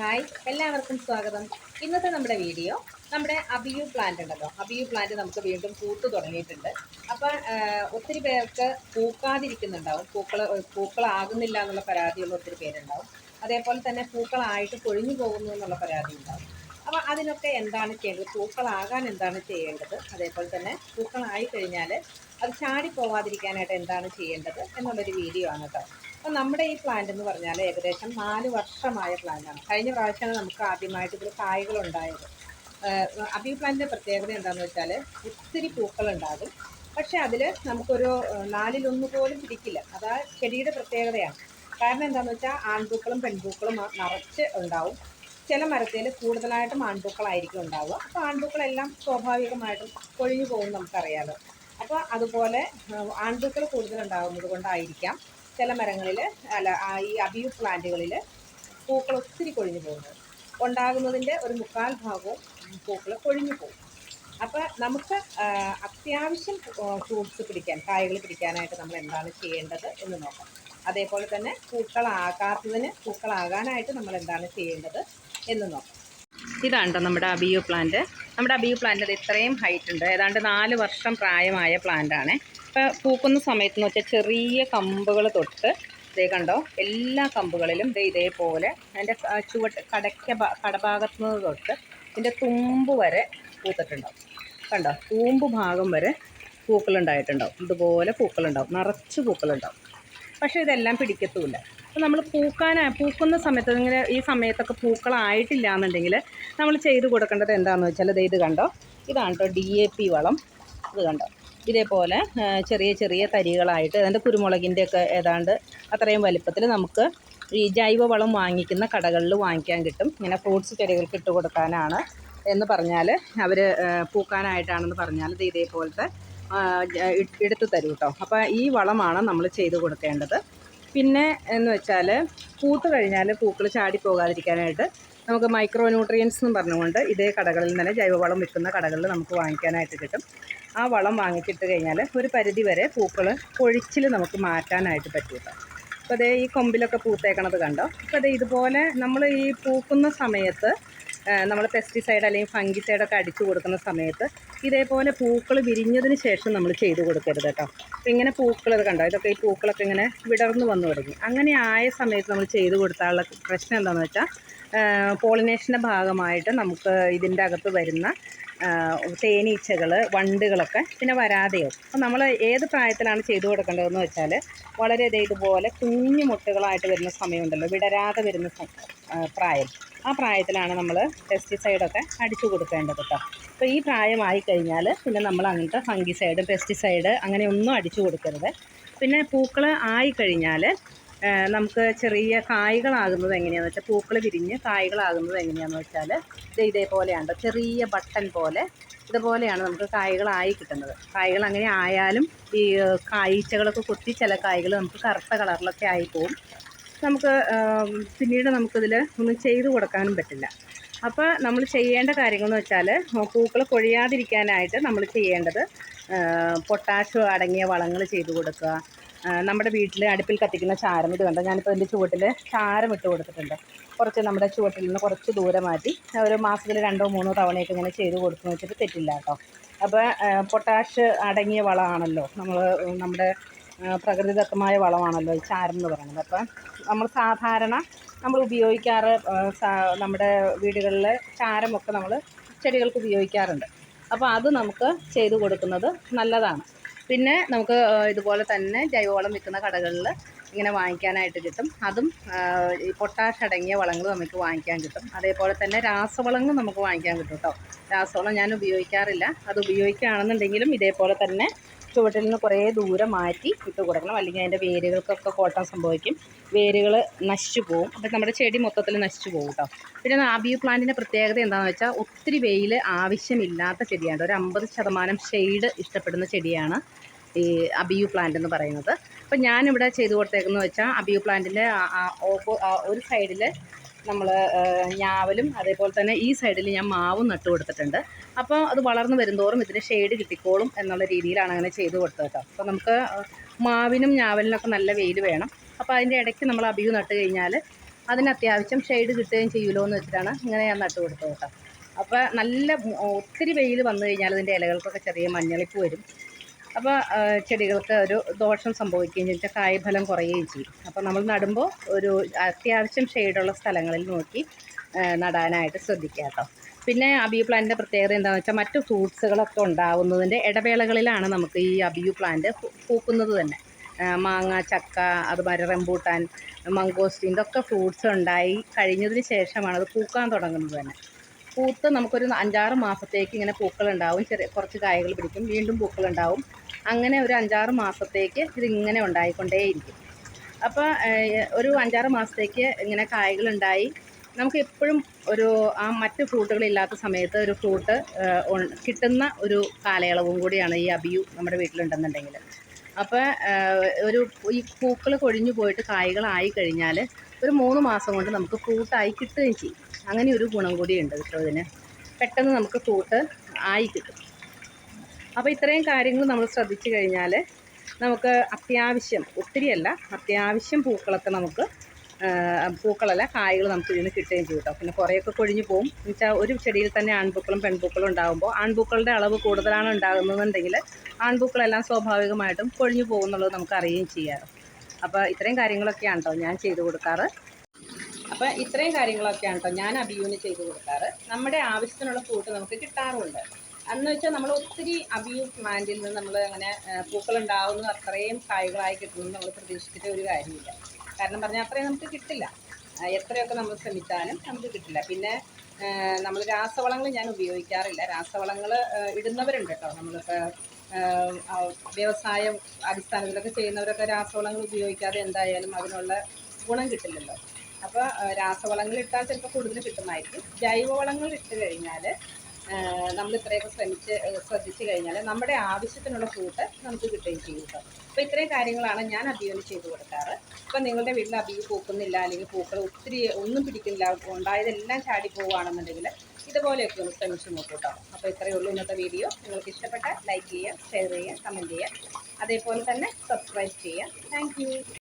Hi എല്ലാവർക്കും സ്വാഗതം. ഇന്നത്തെ നമ്മുടെ വീഡിയോ നമ്മുടെ അബിയു പ്ലാന്റ് ഉണ്ടല്ലോ. അബിയു പ്ലാന്റ് നമുക്ക് വീണ്ടും പൂത്ത് തുടങ്ങിയിട്ടുണ്ട്. അപ്പം ഒത്തിരി പേർക്ക് പൂക്കാതിരിക്കുന്നുണ്ടാവും. പൂക്കൾ പൂക്കളാകുന്നില്ല എന്നുള്ള പരാതിയുള്ള ഒത്തിരി പേരുണ്ടാവും. അതേപോലെ തന്നെ പൂക്കളായിട്ട് കൊഴിഞ്ഞു പോകുന്നു എന്നുള്ള പരാതി ഉണ്ടാവും. അപ്പോൾ അതിനൊക്കെ എന്താണ് ചെയ്യേണ്ടത്? പൂക്കളാകാൻ എന്താണ് ചെയ്യേണ്ടത്? അതേപോലെ തന്നെ പൂക്കളായി കഴിഞ്ഞാൽ അത് ചാടി പോവാതിരിക്കാനായിട്ട് എന്താണ് ചെയ്യേണ്ടത്? എന്നുള്ളൊരു വീഡിയോ ആണ് കേട്ടോ. അപ്പം നമ്മുടെ ഈ പ്ലാന്റ് എന്ന് പറഞ്ഞാൽ ഏകദേശം നാല് വർഷമായ പ്ലാന്റാണ് കഴിഞ്ഞ പ്രാവശ്യമാണ് നമുക്ക് ആദ്യമായിട്ട് ഇതിൽ കായ്കളുണ്ടായത് ഈ പ്ലാന്റിന്റെ പ്രത്യേകത എന്താണെന്ന് വെച്ചാൽ ഒത്തിരി പൂക്കളുണ്ടാകും പക്ഷേ അതിൽ നമുക്കൊരു നാലിലൊന്നു പോലും പിടിക്കില്ല. അതാ ചെടിയുടെ പ്രത്യേകതയാണ്. കാരണം എന്താണെന്ന് വെച്ചാൽ ആൺപൂക്കളും പെൺപൂക്കളും ആ- നിറച്ച് ഉണ്ടാവും. ചില മരത്തിൽ കൂടുതലായിട്ടും ആൺപൂക്കളായിരിക്കും ഉണ്ടാവുക. അപ്പോൾ ആൺപൂക്കളെല്ലാം സ്വാഭാവികമായിട്ടും കൊഴിഞ്ഞു പോകും നമുക്കറിയാലോ. അപ്പോൾ അതുപോലെ ആൺപൂക്കൾ കൂടുതലുണ്ടാകുന്നത് കൊണ്ടായിരിക്കാം. ചില മരങ്ങളിൽ അല്ല ഈ അബിയു പ്ലാന്റുകളിൽ പൂക്കൾ ഒത്തിരി കൊഴിഞ്ഞു പോകുന്നത്. ഉണ്ടാകുന്നതിന്റെ ഒരു മുക്കാൽ ഭാഗവും പൂക്കൾ കൊഴിഞ്ഞു പോകും. അപ്പോൾ നമുക്ക് അത്യാവശ്യം ഫ്രൂട്ട്സ് പിടിക്കാൻ കായകൾ പിടിക്കാനായിട്ട് നമ്മൾ എന്താണ് ചെയ്യേണ്ടത് എന്ന് നോക്കാം. അതേപോലെ തന്നെ പൂക്കളാകാത്തതിന് പൂക്കളാകാനായിട്ട് നമ്മൾ എന്താണ് ചെയ്യേണ്ടത് എന്ന് നോക്കാം. ഇതാണ് നമ്മുടെ അബിയു പ്ലാന്റ്. നമ്മുടെ അബിയു പ്ലാന്റ് ഇത്രയും ഹൈറ്റ് ഉണ്ട്. ഏതാണ്ട് നാല് വർഷം പ്രായമായ പ്ലാന്റ് ഇപ്പോൾ പൂക്കുന്ന സമയത്ത് എന്ന് വെച്ചാൽ ചെറിയ കമ്പുകൾ തൊട്ട് ഇതേ കണ്ടോ? എല്ലാ കമ്പുകളിലും ദേ ഇതേപോലെ അതിന്റെ ചുവട്ട് കടയ്ക്ക കടഭാഗത്ത് നിന്ന് തൊട്ട് ഇതിന്റെ തുമ്പ് വരെ പൂത്തിട്ടുണ്ടാവും. കണ്ടോ? തൂമ്പ് ഭാഗം വരെ പൂക്കളുണ്ടായിട്ടുണ്ടാവും. ഇതുപോലെ പൂക്കളുണ്ടാവും. നിറച്ച് പൂക്കളുണ്ടാവും. പക്ഷേ ഇതെല്ലാം പിടിക്കത്തുമില്ല. അപ്പോൾ നമ്മൾ പൂക്കാനായി പൂക്കുന്ന സമയത്ത് ഇങ്ങനെ ഈ സമയത്തൊക്കെ പൂക്കളായിട്ടില്ല എന്നുണ്ടെങ്കിൽ നമ്മൾ ചെയ്ത് കൊടുക്കേണ്ടത് എന്താണെന്ന് വെച്ചാൽ ഇത് കണ്ടോ? ഇതാണ് കേട്ടോ ഡി എ പി വളം. ഇത് കണ്ടോ? ഇതേപോലെ ചെറിയ ചെറിയ തരികളായിട്ട് അതിന്റെ കുരുമുളകിന്റെ ഒക്കെ ഏതാണ്ട് അത്രയും വലിപ്പത്തിൽ നമുക്ക് ഈ ജൈവവളം വാങ്ങിക്കുന്ന കടകളിൽ വാങ്ങിക്കാൻ കിട്ടും. ഇങ്ങനെ ഫ്രൂട്ട്സ് ചെടികൾക്ക് ഇട്ട് കൊടുക്കാനാണ് എന്ന് പറഞ്ഞാൽ അവർ പൂക്കാനായിട്ടാണെന്ന് പറഞ്ഞാൽ ഇത് ഇതേപോലത്തെ എടുത്തു തരും കേട്ടോ. അപ്പോൾ ഈ വളമാണ് നമ്മൾ ചെയ്ത് കൊടുക്കേണ്ടത്. പിന്നെ എന്ന് വെച്ചാൽ പൂത്ത് കഴിഞ്ഞാൽ പൂക്കൾ ചാടി പോകാതിരിക്കാനായിട്ട് നമുക്ക് മൈക്രോ ന്യൂട്രിയൻസ് എന്ന് പറഞ്ഞുകൊണ്ട് ഇതേ കടകളിൽ തന്നെ ജൈവവളം വിൽക്കുന്ന കടകളിൽ നമുക്ക് വാങ്ങിക്കാനായിട്ട് കിട്ടും. ആ വളം വാങ്ങിച്ചിട്ട് കഴിഞ്ഞാൽ ഒരു പരിധി വരെ പൂക്കൾ പൊഴിച്ചിൽ നമുക്ക് മാറ്റാനായിട്ട് പറ്റും അപ്പോൾ അതേ ഈ കൊമ്പിലൊക്കെ പൂത്തേക്കണത് കണ്ടോ? അപ്പോൾ അതേ ഇതുപോലെ നമ്മൾ ഈ പൂക്കുന്ന സമയത്ത് നമ്മൾ പെസ്റ്റിസൈഡ് അല്ലെങ്കിൽ ഫംഗിസൈഡൊക്കെ അടിച്ചു കൊടുക്കുന്ന സമയത്ത് ഇതേപോലെ പൂക്കൾ വിരിഞ്ഞതിന് ശേഷം നമ്മൾ ചെയ്ത് കൊടുക്കരുത് കേട്ടോ. അപ്പോൾ ഇങ്ങനെ പൂക്കൾ ഇത് കണ്ടോ? ഇതൊക്കെ ഈ പൂക്കളൊക്കെ ഇങ്ങനെ വിടർന്നു വന്നു തുടങ്ങി. അങ്ങനെ ആയ സമയത്ത് നമ്മൾ ചെയ്ത് കൊടുത്താലുള്ള പ്രശ്നം എന്താണെന്ന് വെച്ചാൽ പോളിനേഷന്റെ ഭാഗമായിട്ട് നമുക്ക് ഇതിന്റെ അകത്ത് വരുന്ന തേനീച്ചകൾ വണ്ടുകളൊക്കെ പിന്നെ വരാതെയോ അപ്പോൾ നമ്മൾ ഏത് പ്രായത്തിലാണ് ചെയ്തു കൊടുക്കേണ്ടതെന്ന് വെച്ചാൽ വളരെ ഇതുപോലെ കുഞ്ഞു മുട്ടകളായിട്ട് വരുന്ന സമയമുണ്ടല്ലോ വിടരാതെ വരുന്ന പ്രായം. ആ പ്രായത്തിലാണ് നമ്മൾ പെസ്റ്റിസൈഡൊക്കെ അടിച്ചു കൊടുക്കേണ്ടത് കേട്ടോ അപ്പോൾ ഈ പ്രായമായി കഴിഞ്ഞാൽ പിന്നെ നമ്മൾ അങ്ങനത്തെ ഫംഗിസൈഡ് പെസ്റ്റിസൈഡ് അങ്ങനെയൊന്നും അടിച്ചു കൊടുക്കരുത്. പിന്നെ പൂക്കൾ ആയി കഴിഞ്ഞാൽ നമുക്ക് ചെറിയ കായ്കളാകുന്നത് എങ്ങനെയാണെന്ന് വെച്ചാൽ പൂക്കൾ വിരിഞ്ഞ് കായ്കളാകുന്നത് എങ്ങനെയാണെന്ന് വെച്ചാൽ ഇത് ഇതേപോലെയാണ് ചെറിയ ബട്ടൺ പോലെ ഇതുപോലെയാണ് നമുക്ക് കായ്കളായി കിട്ടുന്നത്. കായ്കൾ അങ്ങനെ ആയാലും ഈ കായ്ച്ചകളൊക്കെ കുത്തി ചില കായ്കൾ നമുക്ക് കറുത്ത കളറിലൊക്കെ ആയി പോകും നമുക്ക് പിന്നീട് നമുക്കിതിൽ ഒന്നും ചെയ്തു കൊടുക്കാനും പറ്റില്ല. അപ്പോൾ നമ്മൾ ചെയ്യേണ്ട കാര്യങ്ങളെന്ന് വെച്ചാൽ പൂക്കൾ കൊഴിയാതിരിക്കാനായിട്ട് നമ്മൾ ചെയ്യേണ്ടത് പൊട്ടാഷ് അടങ്ങിയ വളങ്ങൾ ചെയ്തു കൊടുക്കുക. നമ്മുടെ വീട്ടിൽ അടുപ്പിൽ കത്തിക്കുന്ന ചാരം ഇത് കണ്ടോ? ഞാനിപ്പോൾ എന്റെ ചുവട്ടിൽ ചാരം ഇട്ട് കൊടുത്തിട്ടുണ്ട്. കുറച്ച് നമ്മുടെ ചുവട്ടിൽ നിന്ന് കുറച്ച് ദൂരെ മാറ്റി ഒരു മാസത്തിൽ രണ്ടോ മൂന്നോ തവണയൊക്കെ ഇങ്ങനെ ചെയ്ത് കൊടുക്കുന്നു വെച്ചിട്ട് തെറ്റില്ല കേട്ടോ. അപ്പോൾ പൊട്ടാഷ് അടങ്ങിയ വളമാണല്ലോ നമ്മൾ നമ്മുടെ പ്രകൃതിദത്തമായ വളമാണല്ലോ ഈ ചാരം എന്ന് പറയുന്നത്. അപ്പം നമ്മൾ സാധാരണ നമ്മൾ ഉപയോഗിക്കാറ് നമ്മുടെ വീടുകളിൽ ചാരമൊക്കെ നമ്മൾ ചെടികൾക്ക് ഉപയോഗിക്കാറുണ്ട്. അപ്പോൾ അത് നമുക്ക് ചെയ്തു കൊടുക്കുന്നത് നല്ലതാണ്. പിന്നെ നമുക്ക് ഇതുപോലെ തന്നെ ജൈവവളം വിൽക്കുന്ന കടകളിൽ ഇങ്ങനെ വാങ്ങിക്കാനായിട്ട് കിട്ടും. അതും പൊട്ടാഷ് അടങ്ങിയ വളങ്ങൾ നമുക്ക് വാങ്ങിക്കാൻ കിട്ടും. അതേപോലെ തന്നെ രാസവളങ്ങൾ നമുക്ക് വാങ്ങിക്കാൻ കിട്ടും കേട്ടോ രാസവളം ഞാൻ ഉപയോഗിക്കാറില്ല. അത് ഉപയോഗിക്കുകയാണെന്നുണ്ടെങ്കിലും ഇതേപോലെ തന്നെ ചുവട്ടിൽ നിന്ന് കുറേ ദൂരം മാറ്റി ഇട്ട് കൊടുക്കണം. അല്ലെങ്കിൽ അതിന്റെ വേരുകൾക്കൊക്കെ കോട്ടം സംഭവിക്കും. വേരുകൾ നശിച്ചു പോകും അപ്പം നമ്മുടെ ചെടി മൊത്തത്തിൽ നശിച്ചു പോകും കേട്ടോ പിന്നെ നാബിയു പ്ലാന്റിന്റെ പ്രത്യേകത എന്താണെന്ന് വെച്ചാൽ ഒത്തിരി വെയിൽ ആവശ്യമില്ലാത്ത ചെടിയാണ്. ഒരു അമ്പത് ശതമാനം ഷെയ്ഡ് ഇഷ്ടപ്പെടുന്ന ചെടിയാണ് ഈ അബിയു പ്ലാന്റ് എന്ന് പറയുന്നത്. അപ്പം ഞാനിവിടെ ചെയ്തു കൊടുത്തേക്കുന്നത് വെച്ചാൽ അബിയു പ്ലാന്റിന്റെ ഒരു സൈഡിൽ നമ്മൾ ഞാവലും അതേപോലെ തന്നെ ഈ സൈഡിൽ ഞാൻ മാവും നട്ടു കൊടുത്തിട്ടുണ്ട്. അപ്പോൾ അത് വളർന്നു വരുന്തോറും ഇതിന് ഷെയ്ഡ് കിട്ടിക്കോളും എന്നുള്ള രീതിയിലാണ് അങ്ങനെ ചെയ്തു കൊടുത്തത് കേട്ടോ. അപ്പോൾ നമുക്ക് മാവിനും ഞാവലിനൊക്കെ നല്ല വെയിൽ വേണം. അപ്പോൾ അതിന്റെ ഇടയ്ക്ക് നമ്മൾ അബിയു നട്ട് കഴിഞ്ഞാൽ അതിന് അത്യാവശ്യം ഷെയ്ഡ് കിട്ടുകയും ചെയ്യുമല്ലോ എന്ന് വെച്ചിട്ടാണ് ഇങ്ങനെ ഞാൻ നട്ടു കൊടുത്തത് കേട്ടോ. അപ്പോൾ നല്ല ഒത്തിരി വെയിൽ വന്നു കഴിഞ്ഞാൽ അതിന്റെ ഇലകൾക്കൊക്കെ ചെറിയ മഞ്ഞളിപ്പ് വരും. അപ്പോൾ ചെടികൾക്ക് ഒരു ദോഷം സംഭവിക്കുകയും ചെയ്യും കായ്ഫലം കുറയുകയും ചെയ്യും. അപ്പോൾ നമ്മൾ നടുമ്പോൾ ഒരു അത്യാവശ്യം ഷെയ്ഡുള്ള സ്ഥലങ്ങളിൽ നോക്കി നടാനായിട്ട് ശ്രദ്ധിക്കുക കേട്ടോ പിന്നെ അബിയു പ്ലാന്റിന്റെ പ്രത്യേകത എന്താണെന്ന് വെച്ചാൽ മറ്റു ഫ്രൂട്ട്സുകളൊക്കെ ഉണ്ടാവുന്നതിന്റെ ഇടവേളകളിലാണ് നമുക്ക് ഈ അബിയു പ്ലാന്റ് പൂക്കുന്നത് തന്നെ. മാങ്ങ ചക്ക അതുമാതിരി റംബൂട്ടാൻ മംഗോസ്റ്റീൻ ഇതൊക്കെ ഫ്രൂട്ട്സ് ഉണ്ടായി കഴിഞ്ഞതിന് ശേഷമാണ് അത് പൂക്കാൻ തുടങ്ങുന്നത് തന്നെ. പൂത്ത് നമുക്കൊരു അഞ്ചാറ് മാസത്തേക്ക് ഇങ്ങനെ പൂക്കളുണ്ടാവും. ചെറിയ കുറച്ച് കായകൾ പിടിക്കും. വീണ്ടും പൂക്കളുണ്ടാവും. അങ്ങനെ ഒരു അഞ്ചാറ് മാസത്തേക്ക് ഇതിങ്ങനെ ഉണ്ടായിക്കൊണ്ടേയിരിക്കും. അപ്പോൾ ഒരു അഞ്ചാറ് മാസത്തേക്ക് ഇങ്ങനെ കായകളുണ്ടായി. നമുക്ക് എപ്പോഴും ഒരു ആ മറ്റ് ഫ്രൂട്ടുകളില്ലാത്ത സമയത്ത് ഒരു ഫ്രൂട്ട് കിട്ടുന്ന ഒരു കാലയളവും കൂടിയാണ് ഈ അബിയു നമ്മുടെ വീട്ടിലുണ്ടെന്നുണ്ടെങ്കിൽ. അപ്പോൾ ഒരു ഈ പൂക്കൾ കൊഴിഞ്ഞു പോയിട്ട് കായ്കളായി കഴിഞ്ഞാൽ ഒരു മൂന്ന് മാസം കൊണ്ട് നമുക്ക് ഫ്രൂട്ടായി കിട്ടുകയും ചെയ്യും. അങ്ങനെ ഒരു ഗുണം കൂടിയുണ്ട് കേട്ടോ ഇതിന് പെട്ടെന്ന് നമുക്ക് ഫ്രൂട്ട് ആയി കിട്ടും. അപ്പോൾ ഇത്രയും കാര്യങ്ങൾ നമ്മൾ ശ്രദ്ധിച്ചു കഴിഞ്ഞാൽ നമുക്ക് അത്യാവശ്യം ഒത്തിരിയല്ല അത്യാവശ്യം പൂക്കളൊക്കെ നമുക്ക് പൂക്കളല്ല കായകൾ നമുക്ക് ഇതിന് കിട്ടുകയും ചെയ്യും കേട്ടോ പിന്നെ കുറേയൊക്കെ കൊഴിഞ്ഞു പോകും എന്നുവെച്ചാൽ ഒരു ചെടിയിൽ തന്നെ ആൺപൂക്കളും പെൺപൂക്കളും ഉണ്ടാകുമ്പോൾ ആൺപൂക്കളുടെ അളവ് കൂടുതലാണ് ഉണ്ടാകുന്നതെന്നുണ്ടെങ്കിൽ ആൺപൂക്കളെല്ലാം സ്വാഭാവികമായിട്ടും കൊഴിഞ്ഞു പോകുന്നുള്ളത് നമുക്ക് അറിയുകയും ചെയ്യാറ് അപ്പോൾ ഇത്രയും കാര്യങ്ങളൊക്കെയാണ് കേട്ടോ ഞാൻ ചെയ്തു കൊടുക്കാറ്. അപ്പോൾ ഇത്രയും കാര്യങ്ങളൊക്കെയാണ് കേട്ടോ ഞാൻ അബിയൂന് ചെയ്തു കൊടുക്കാറ്. നമ്മുടെ ആവശ്യത്തിനുള്ള ഫ്രൂട്ട് നമുക്ക് കിട്ടാറുണ്ട്. അന്ന് വെച്ചാൽ നമ്മൾ ഒത്തിരി അബിയു പ്ലാന്റിൽ നിന്ന് നമ്മൾ അങ്ങനെ പൂക്കൾ ഉണ്ടാവുന്നു അത്രയും കായ്കളായി കിട്ടുമെന്ന് നമ്മൾ പ്രതീക്ഷിച്ചിട്ട് ഒരു കാര്യമില്ല. കാരണം പറഞ്ഞാൽ അത്രയും നമുക്ക് കിട്ടില്ല. എത്രയൊക്കെ നമ്മൾ ശ്രമിച്ചാലും നമുക്ക് കിട്ടില്ല. പിന്നെ നമ്മൾ രാസവളങ്ങൾ ഞാൻ ഉപയോഗിക്കാറില്ല. രാസവളങ്ങൾ ഇടുന്നവരുണ്ട് കേട്ടോ നമ്മളിപ്പോൾ വ്യവസായം അടിസ്ഥാനത്തിലൊക്കെ ചെയ്യുന്നവരൊക്കെ രാസവളങ്ങൾ ഉപയോഗിക്കാതെ എന്തായാലും അതിനുള്ള ഗുണം കിട്ടില്ലല്ലോ. അപ്പോൾ രാസവളങ്ങൾ ഇട്ടാൽ ചിലപ്പോൾ കൂടുതൽ കിട്ടുമായിരിക്കും. ജൈവവളങ്ങൾ ഇട്ട് കഴിഞ്ഞാൽ നമ്മൾ ഇത്രയൊക്കെ ശ്രമിച്ച് ശ്രദ്ധിച്ചു കഴിഞ്ഞാൽ നമ്മുടെ ആവശ്യത്തിനുള്ള ഫ്രൂട്ട് നമുക്ക് കിട്ടുകയും ചെയ്യും അപ്പോൾ ഇത്രയും കാര്യങ്ങളാണ് ഞാൻ അബിയോന് ചെയ്തു കൊടുക്കാറ്. ഇപ്പം നിങ്ങളുടെ വീട്ടിൽ അബിയു പൂക്കുന്നില്ല അല്ലെങ്കിൽ പൂക്കൾ ഒത്തിരി ഒന്നും പിടിക്കുന്നില്ല ഉണ്ടായതെല്ലാം ചാടി പോവുകയാണെന്നുണ്ടെങ്കിൽ ഇതുപോലെയൊക്കെ ഒന്ന് ശ്രമിച്ച് നോക്കൂ കേട്ടോ. അപ്പോൾ ഇത്രയേ ഉള്ളൂ ഇന്നത്തെ വീഡിയോ. നിങ്ങൾക്ക് ഇഷ്ടപ്പെട്ട ലൈക്ക് ചെയ്യുക ഷെയർ ചെയ്യുക കമന്റ് ചെയ്യുക. അതേപോലെ തന്നെ സബ്സ്ക്രൈബ് ചെയ്യുക. താങ്ക്